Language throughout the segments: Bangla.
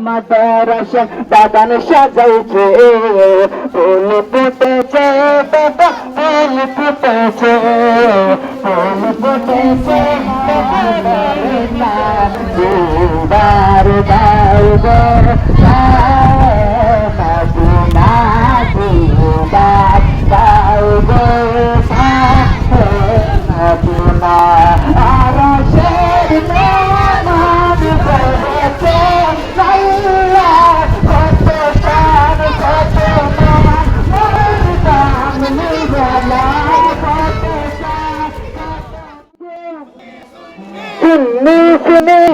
মাদারাসা বাগান সাজাইছে ফুল ফুটেছে বাবা ফুল ফুটেছে ফুল ফুটেছে দিদার দাও গো সুন্নি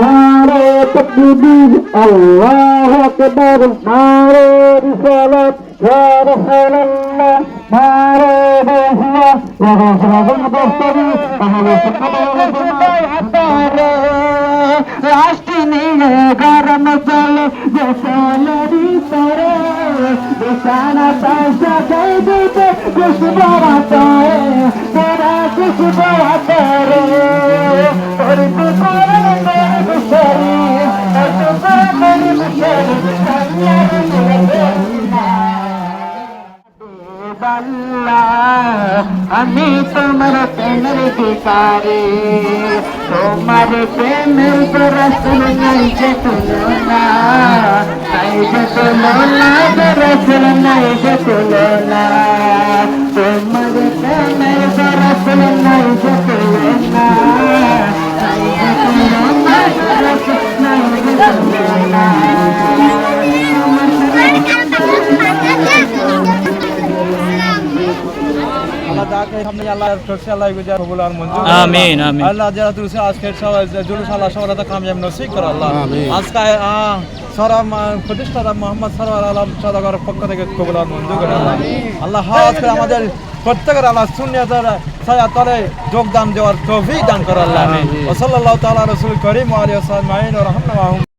নারে তকবীর আল্লাহু আকবার নারে রিসালাত ইয়া রাসূলুল্লাহ নারে বিহুয়া ইয়া রাসূলুল্লাহ রাষ্ট্র নিয়ে গরম চলে গোসলেরই পরে বিছানা পয়সা খাই দিতে খুশবরা তোরে তোরা খুশবরা তোরে তোর আমি তোমার প্রেমের ভিকারে তোমার প্রেমের রসুল নাই যে তুলনা। নাই যে তুলনা রসুল, নাই যে তুলনা। তোমার প্রেমের রসুল নাই যে আল্লাহ যাকে সামনে আল্লাহ করছে আল্লাহ গুজার কবুল আর মঞ্জুর আমিন, আমিন। আল্লাহ যারা আজকের সবাই জুলুস আল্লাহ সবার হাতে কামিয়াব নসিব করে আল্লাহ। আজকে সরাম প্রতিষ্ঠাতা মোহাম্মদ সরওয়ার আলম সদাগর পক্ষ থেকে কবুল আর মঞ্জুর করে আল্লাহ। আল্লাহ আজকে আমাদের প্রত্যেকের আল্লাহ শূন্যতার ছায়া তলে যোগদান দেওয়ার তৌফিক দান করে আল্লাহ। ও সাল্লাল্লাহু তাআলা রাসূল করিম ওয়া আলিহি ওয়া সাহবিহি ওয়া রাহমাতুল্লাহ